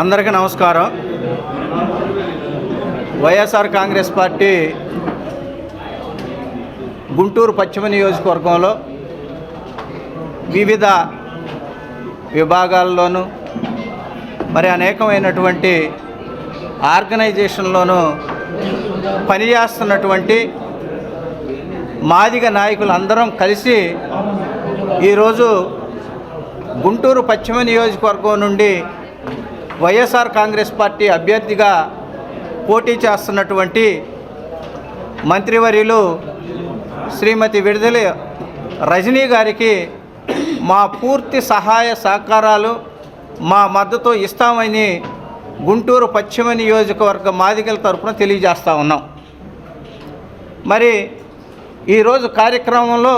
అందరికీ నమస్కారం. వైఎస్ఆర్ కాంగ్రెస్ పార్టీ గుంటూరు పశ్చిమ నియోజకవర్గంలో వివిధ విభాగాల్లోనూ మరి అనేకమైనటువంటి ఆర్గనైజేషన్లోనూ పనిచేస్తున్నటువంటి మాదిగ నాయకులు అందరం కలిసి ఈరోజు గుంటూరు పశ్చిమ నియోజకవర్గం నుండి వైఎస్ఆర్ కాంగ్రెస్ పార్టీ అభ్యర్థిగా పోటీ చేస్తున్నటువంటి మంత్రివర్యులు శ్రీమతి విడుదల రజనీ గారికి మా పూర్తి సహాయ సహకారాలు మా మద్దతు ఇస్తామని గుంటూరు పశ్చిమ నియోజకవర్గ మాదిగల తరఫున తెలియజేస్తా ఉన్నాం. మరి ఈరోజు కార్యక్రమంలో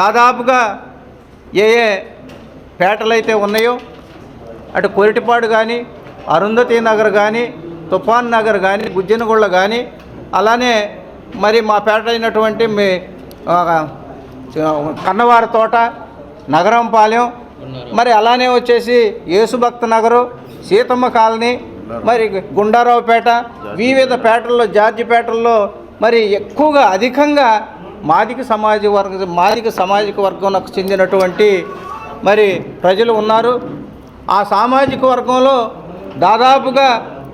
దాదాపుగా ఏ ఏ పేటలైతే ఉన్నాయో అటు కొరిటిపాడు కానీ అరుంధతి నగర్ కానీ తుఫాన్ నగర్ కానీ గుజ్జనగుళ్ళ కానీ అలానే మరి మా పేట అయినటువంటి మీ ఆ, కన్నవారి తోట నగరంపాలెం మరి అలానే వచ్చేసి యేసుభక్త నగరు సీతమ్మ కాలనీ మరి గుండారావుపేట వివిధ పేటల్లో జార్జిపేటల్లో మరి ఎక్కువగా అధికంగా మాదిక సమాజ వర్గ మాదిక సామాజిక వర్గంకు చెందినటువంటి మరి ప్రజలు ఉన్నారు. ఆ సామాజిక వర్గంలో దాదాపుగా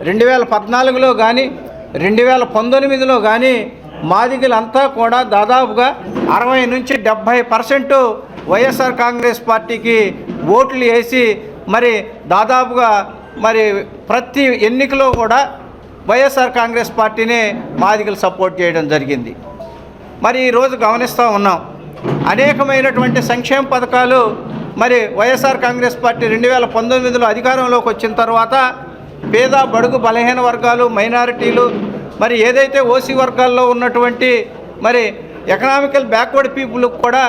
రెండు వేల పద్నాలుగులో కానీ రెండు వేల పంతొమ్మిదిలో కానీ మాదిగలంతా కూడా దాదాపుగా అరవై నుంచి డెబ్భై పర్సెంట్ వైఎస్ఆర్ కాంగ్రెస్ పార్టీకి ఓట్లు వేసి మరి దాదాపుగా మరి ప్రతి ఎన్నికలో కూడా వైఎస్ఆర్ కాంగ్రెస్ పార్టీనే మాదిగలు సపోర్ట్ చేయడం జరిగింది. మరి ఈరోజు గమనిస్తూ ఉన్నాం. అనేకమైనటువంటి సంక్షేమ పథకాలు మరి వైఎస్ఆర్ కాంగ్రెస్ పార్టీ రెండు వేల పంతొమ్మిదిలో అధికారంలోకి వచ్చిన తర్వాత పేద బడుగు బలహీన వర్గాలు మైనారిటీలు మరి ఏదైతే ఓసీ వర్గాల్లో ఉన్నటువంటి మరి ఎకనామికల్ బ్యాక్వర్డ్ పీపుల్కి కూడా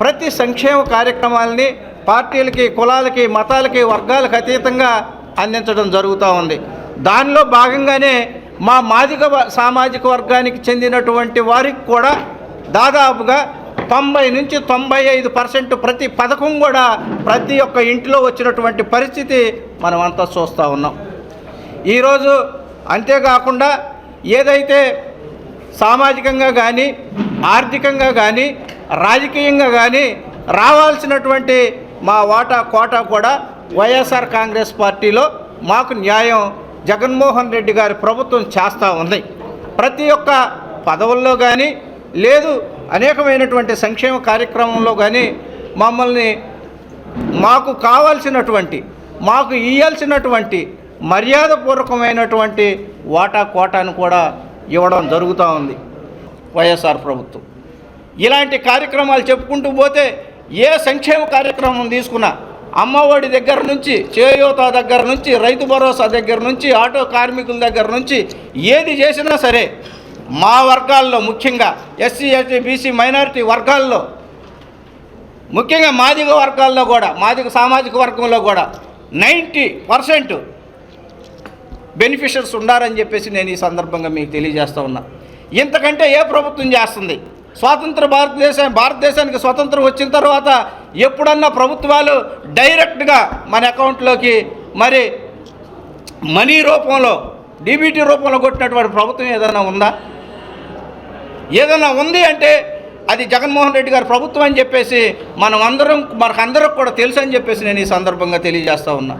ప్రతి సంక్షేమ కార్యక్రమాలని పార్టీలకి కులాలకి మతాలకి వర్గాలకు అతీతంగా అందించడం జరుగుతూ ఉంది. దానిలో భాగంగానే మా మాదిక వ- సామాజిక వర్గానికి చెందినటువంటి వారికి కూడా దాదాపుగా తొంభై నుంచి తొంభై ఐదు పర్సెంట్ ప్రతి పథకం కూడా ప్రతి ఒక్క ఇంటిలో వచ్చినటువంటి పరిస్థితి మనం అంతా చూస్తూ ఉన్నాం. ఈరోజు అంతేకాకుండా ఏదైతే సామాజికంగా కానీ ఆర్థికంగా కానీ రాజకీయంగా కానీ రావాల్సినటువంటి మా వాటా కోటా కూడా వైఎస్ఆర్ కాంగ్రెస్ పార్టీలో మాకు న్యాయం జగన్మోహన్ రెడ్డి గారి ప్రభుత్వం చేస్తూ ఉంది. ప్రతి ఒక్క పదవుల్లో కానీ లేదు అనేకమైనటువంటి సంక్షేమ కార్యక్రమంలో కానీ మమ్మల్ని మాకు కావాల్సినటువంటి మాకు ఇయ్యాల్సినటువంటి మర్యాదపూర్వకమైనటువంటి వాటా కోటాను కూడా ఇవ్వడం జరుగుతూ ఉంది వైఎస్ఆర్ ప్రభుత్వం. ఇలాంటి కార్యక్రమాలు చెప్పుకుంటూ పోతే ఏ సంక్షేమ కార్యక్రమం తీసుకున్నా అమ్మఒడి దగ్గర నుంచి చేయూత దగ్గర నుంచి రైతు భరోసా దగ్గర నుంచి ఆటో కార్మికుల దగ్గర నుంచి ఏది చేసినా సరే మా వర్గాల్లో ముఖ్యంగా ఎస్సీ ఎస్టీ బీసీ మైనారిటీ వర్గాల్లో ముఖ్యంగా మాదిగ వర్గాల్లో కూడా మాదిగ సామాజిక వర్గంలో కూడా నైంటీ పర్సెంట్ బెనిఫిషియర్స్ ఉన్నారని చెప్పేసి నేను ఈ సందర్భంగా మీకు తెలియజేస్తూ ఉన్నా. ఇంతకంటే ఏ ప్రభుత్వం చేస్తుంది? స్వాతంత్ర భారతదేశం భారతదేశానికి స్వతంత్రం వచ్చిన తర్వాత ఎప్పుడన్నా ప్రభుత్వాలు డైరెక్ట్గా మన అకౌంట్లోకి మరి మనీ రూపంలో డీబీటీ రూపంలో కొట్టినటువంటి ప్రభుత్వం ఏదైనా ఉందా? ఏదైనా ఉంది అంటే అది జగన్మోహన్ రెడ్డి గారి ప్రభుత్వం అని చెప్పేసి మనం అందరం మనకందరం కూడా తెలుసు అని చెప్పేసి నేను ఈ సందర్భంగా తెలియజేస్తా ఉన్నా.